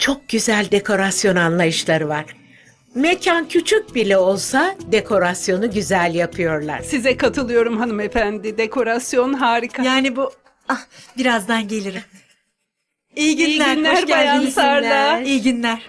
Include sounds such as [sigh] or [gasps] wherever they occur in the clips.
çok güzel dekorasyon anlayışları var. Mekan küçük bile olsa dekorasyonu güzel yapıyorlar. Size katılıyorum hanımefendi. Dekorasyon harika. Yani bu... Ah, birazdan gelirim. İyi günler, günler hoş Bayan geldiniz. Sarda. İyi günler.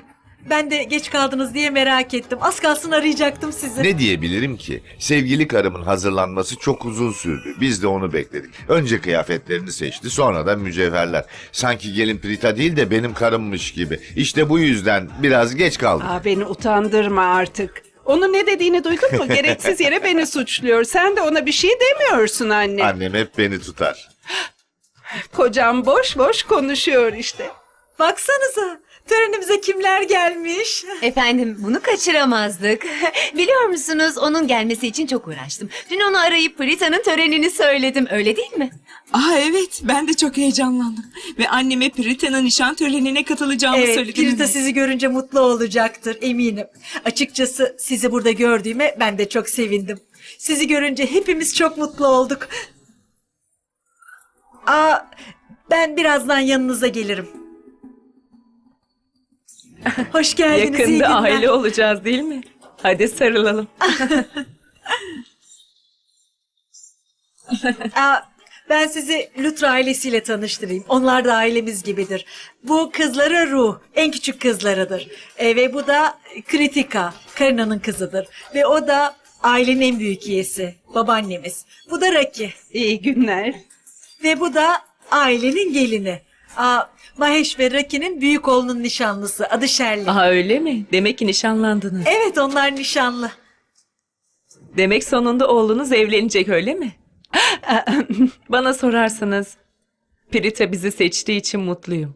Ben de geç kaldınız diye merak ettim. Az kalsın arayacaktım sizi. Ne diyebilirim ki? Sevgili karımın hazırlanması çok uzun sürdü. Biz de onu bekledik. Önce kıyafetlerini seçti, sonra da mücevherler. Sanki gelin Prita değil de benim karımmış gibi. İşte bu yüzden biraz geç kaldık. Aa, beni utandırma artık. Onun ne dediğini duydun mu? [laughs] Gereksiz yere beni suçluyor. Sen de ona bir şey demiyorsun anne. Annem hep beni tutar. [gasps] Kocam boş boş konuşuyor işte. Baksanıza, törenimize kimler gelmiş? Efendim bunu kaçıramazdık. [laughs] Biliyor musunuz onun gelmesi için çok uğraştım. Dün onu arayıp Prita'nın törenini söyledim öyle değil mi? Aa evet ben de çok heyecanlandım. Ve anneme Prita'nın nişan törenine katılacağımı Evet, söyledim. Pirita sizi görünce mutlu olacaktır eminim. Açıkçası sizi burada gördüğüme ben de çok sevindim. Sizi görünce hepimiz çok mutlu olduk. Aa, ben birazdan yanınıza gelirim. [laughs] Hoş geldiniz, iyi günler. Yakında aile olacağız değil mi? Hadi sarılalım. [laughs] [laughs] Aa, ben sizi Lutra ailesiyle tanıştırayım. Onlar da ailemiz gibidir. Bu kızları Ruh, en küçük kızlarıdır. E, ve bu da Kritika, Karina'nın kızıdır. Ve o da ailenin en büyük üyesi, babaannemiz. Bu da Raki. İyi günler. Ve bu da ailenin gelini. Aa, Mahesh ve Raki'nin büyük oğlunun nişanlısı. Adı Şerli. Aha öyle mi? Demek ki nişanlandınız. Evet onlar nişanlı. Demek sonunda oğlunuz evlenecek öyle mi? [laughs] Bana sorarsanız Prita bizi seçtiği için mutluyum.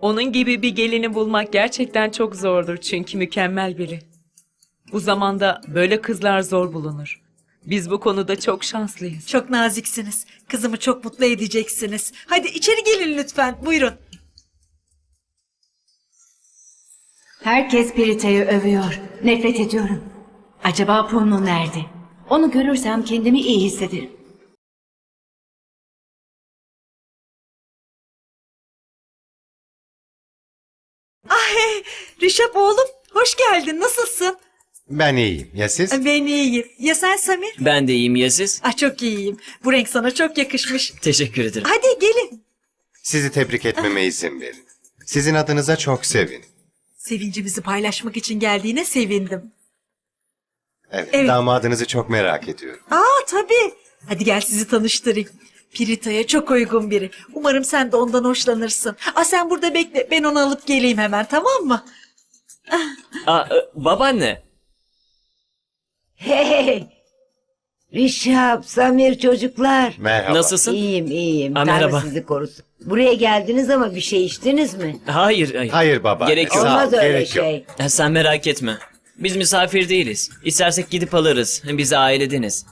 Onun gibi bir gelini bulmak gerçekten çok zordur çünkü mükemmel biri. Bu zamanda böyle kızlar zor bulunur. Biz bu konuda çok şanslıyız. Çok naziksiniz. Kızımı çok mutlu edeceksiniz. Hadi içeri gelin lütfen. Buyurun. Herkes Pirita'yı övüyor. Nefret ediyorum. Acaba Purnu nerede? Onu görürsem kendimi iyi hissederim. Rişap oğlum hoş geldin. Nasılsın? Ben iyiyim. Ya siz? Ben iyiyim. Ya sen Samir? Ben de iyiyim ya siz? Ah çok iyiyim. Bu renk sana çok yakışmış. Teşekkür ederim. Hadi gelin. Sizi tebrik etmeme izin verin. Sizin adınıza çok sevin. Sevincimizi paylaşmak için geldiğine sevindim. Evet, Evet. damadınızı çok merak ediyorum. Aa tabii. Hadi gel sizi tanıştırayım. Pirita'ya çok uygun biri. Umarım sen de ondan hoşlanırsın. Aa sen burada bekle. Ben onu alıp geleyim hemen tamam mı? Aa, e, babaanne. Hey! Rişap, Samir çocuklar. Merhaba. Nasılsın? İyiyim, iyiyim. Aa, Tanrı merhaba. sizi korusun. Buraya geldiniz ama bir şey içtiniz mi? Hayır, hayır. Hayır baba. Gerek yok. Sağ ol, Olmaz öyle gerek yok. şey. Ha, Sen merak etme. Biz misafir değiliz. İstersek gidip alırız. Biz ailedeniz.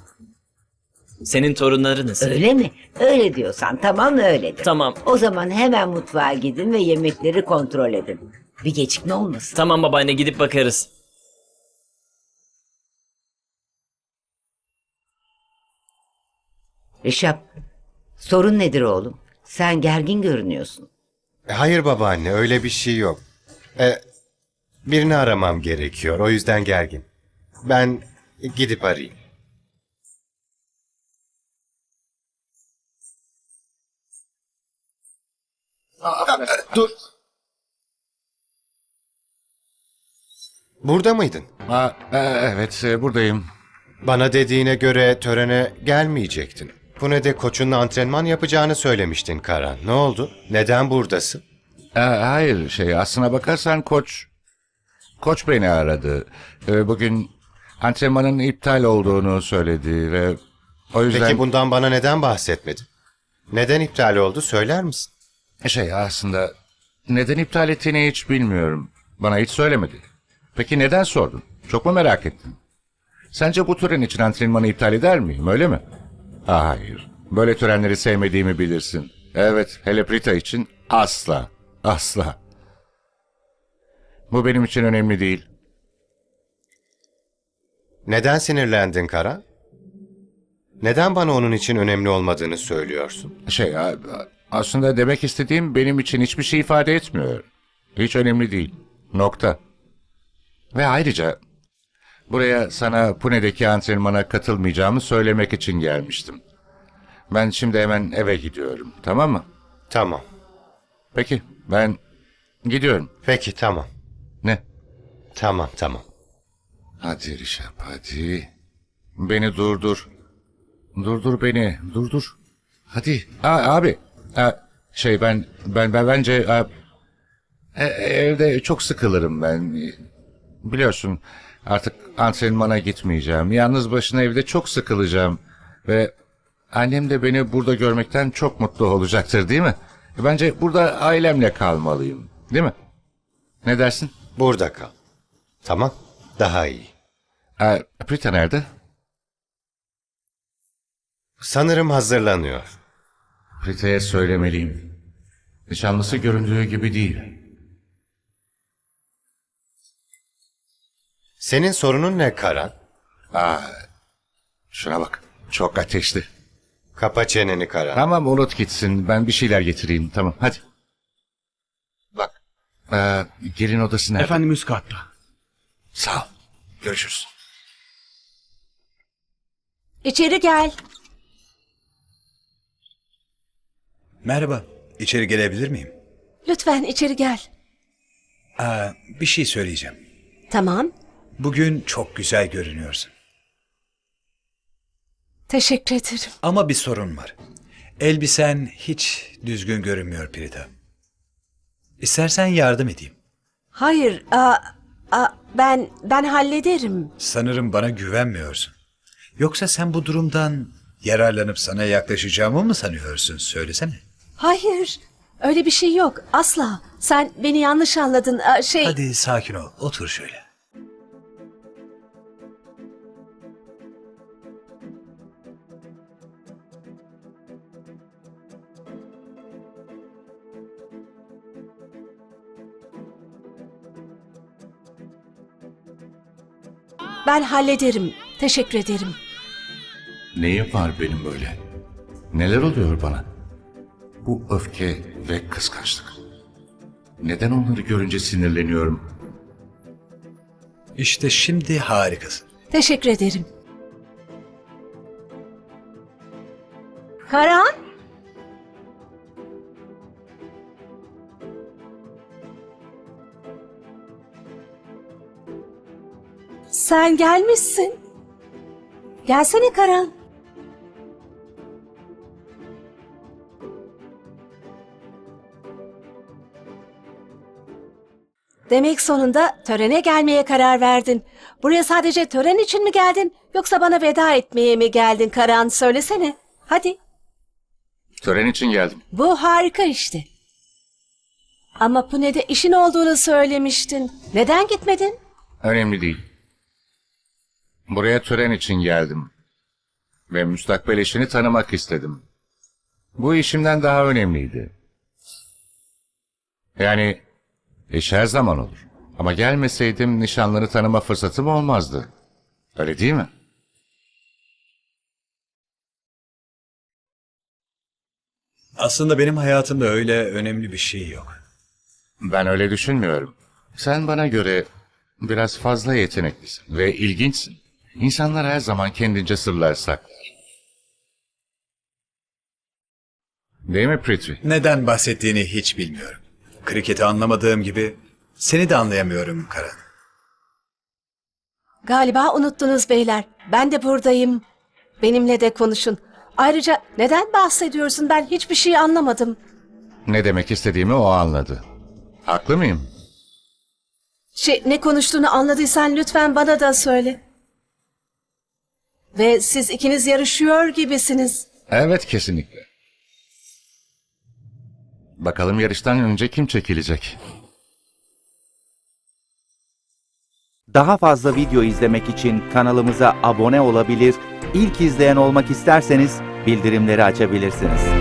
Senin torunlarınız. Öyle mi? Öyle diyorsan tamam öyledir. Tamam. O zaman hemen mutfağa gidin ve yemekleri kontrol edin. Bir gecikme olmasın. Tamam babaanne gidip bakarız. Rişap, sorun nedir oğlum? Sen gergin görünüyorsun. E, Hayır babaanne öyle bir şey yok. E, birini aramam gerekiyor. O yüzden gergin. Ben gidip arayayım. Dur. Burada mıydın? Aa, e, evet e, buradayım. Bana dediğine göre törene gelmeyecektin. Pune'de koçunla antrenman yapacağını söylemiştin Karan. Ne oldu? Neden buradasın? E, hayır şey aslına bakarsan koç koç beni aradı. E, bugün antrenmanın iptal olduğunu söyledi ve o yüzden Peki bundan bana neden bahsetmedin? Neden iptal oldu söyler misin? şey aslında neden iptal ettiğini hiç bilmiyorum. Bana hiç söylemedi. Peki neden sordun? Çok mu merak ettin? Sence bu tören için antrenmanı iptal eder miyim öyle mi? Aa, hayır. Böyle törenleri sevmediğimi bilirsin. Evet, hele Prita için asla. Asla. Bu benim için önemli değil. Neden sinirlendin Karan? Neden bana onun için önemli olmadığını söylüyorsun? Şey, aslında demek istediğim benim için hiçbir şey ifade etmiyor. Hiç önemli değil. Nokta. Ve ayrıca buraya sana Pune'deki antrenmana katılmayacağımı söylemek için gelmiştim. Ben şimdi hemen eve gidiyorum. Tamam mı? Tamam. Peki ben gidiyorum. Peki tamam. Ne? Tamam tamam. Hadi Rişap hadi. Beni durdur. Durdur beni. Durdur. Hadi. Aa, abi. Aa, şey ben ben ben bence aa, e- evde çok sıkılırım ben. Biliyorsun artık antrenmana gitmeyeceğim. Yalnız başına evde çok sıkılacağım ve annem de beni burada görmekten çok mutlu olacaktır değil mi? Bence burada ailemle kalmalıyım. Değil mi? Ne dersin? Burada kal. Tamam. Daha iyi. Aa, Prita nerede? Sanırım hazırlanıyor. Prita'ya söylemeliyim. Nişanlısı göründüğü gibi değil. Senin sorunun ne Karan? Aa, şuna bak. Çok ateşli. Kapa çeneni Karan. Tamam unut gitsin. Ben bir şeyler getireyim. Tamam hadi. Bak. Ee, gelin odası nerede? Efendim üst katta. Sağ ol. Görüşürüz. İçeri gel. Merhaba. İçeri gelebilir miyim? Lütfen içeri gel. Aa, bir şey söyleyeceğim. Tamam. Bugün çok güzel görünüyorsun. Teşekkür ederim. Ama bir sorun var. Elbisen hiç düzgün görünmüyor Prita. İstersen yardım edeyim. Hayır. Aa, aa, ben ben hallederim. Sanırım bana güvenmiyorsun. Yoksa sen bu durumdan yararlanıp sana yaklaşacağımı mı sanıyorsun? Söylesene. Hayır. Öyle bir şey yok. Asla. Sen beni yanlış anladın. Aa, şey Hadi sakin ol. Otur şöyle. Ben hallederim. Teşekkür ederim. Neyim var benim böyle? Neler oluyor bana? Bu öfke ve kıskançlık. Neden onları görünce sinirleniyorum? İşte şimdi harikasın. Teşekkür ederim. Karan? Sen gelmişsin. Gelsene Karan. Demek sonunda törene gelmeye karar verdin. Buraya sadece tören için mi geldin yoksa bana veda etmeye mi geldin Karan söylesene. Hadi. Tören için geldim. Bu harika işte. Ama Pune'de işin olduğunu söylemiştin. Neden gitmedin? Önemli değil. Buraya tören için geldim. Ve müstakbel eşini tanımak istedim. Bu işimden daha önemliydi. Yani iş her zaman olur. Ama gelmeseydim nişanlını tanıma fırsatım olmazdı. Öyle değil mi? Aslında benim hayatımda öyle önemli bir şey yok. Ben öyle düşünmüyorum. Sen bana göre biraz fazla yeteneklisin ve ilginçsin. İnsanlar her zaman kendince sırlar saklar. Değil mi Prithvi? Neden bahsettiğini hiç bilmiyorum. Kriketi anlamadığım gibi seni de anlayamıyorum Karan. Galiba unuttunuz beyler. Ben de buradayım. Benimle de konuşun. Ayrıca neden bahsediyorsun ben hiçbir şey anlamadım. Ne demek istediğimi o anladı. Haklı mıyım? Şey ne konuştuğunu anladıysan lütfen bana da söyle. Ve siz ikiniz yarışıyor gibisiniz. Evet kesinlikle. Bakalım yarıştan önce kim çekilecek? Daha fazla video izlemek için kanalımıza abone olabilir, ilk izleyen olmak isterseniz bildirimleri açabilirsiniz.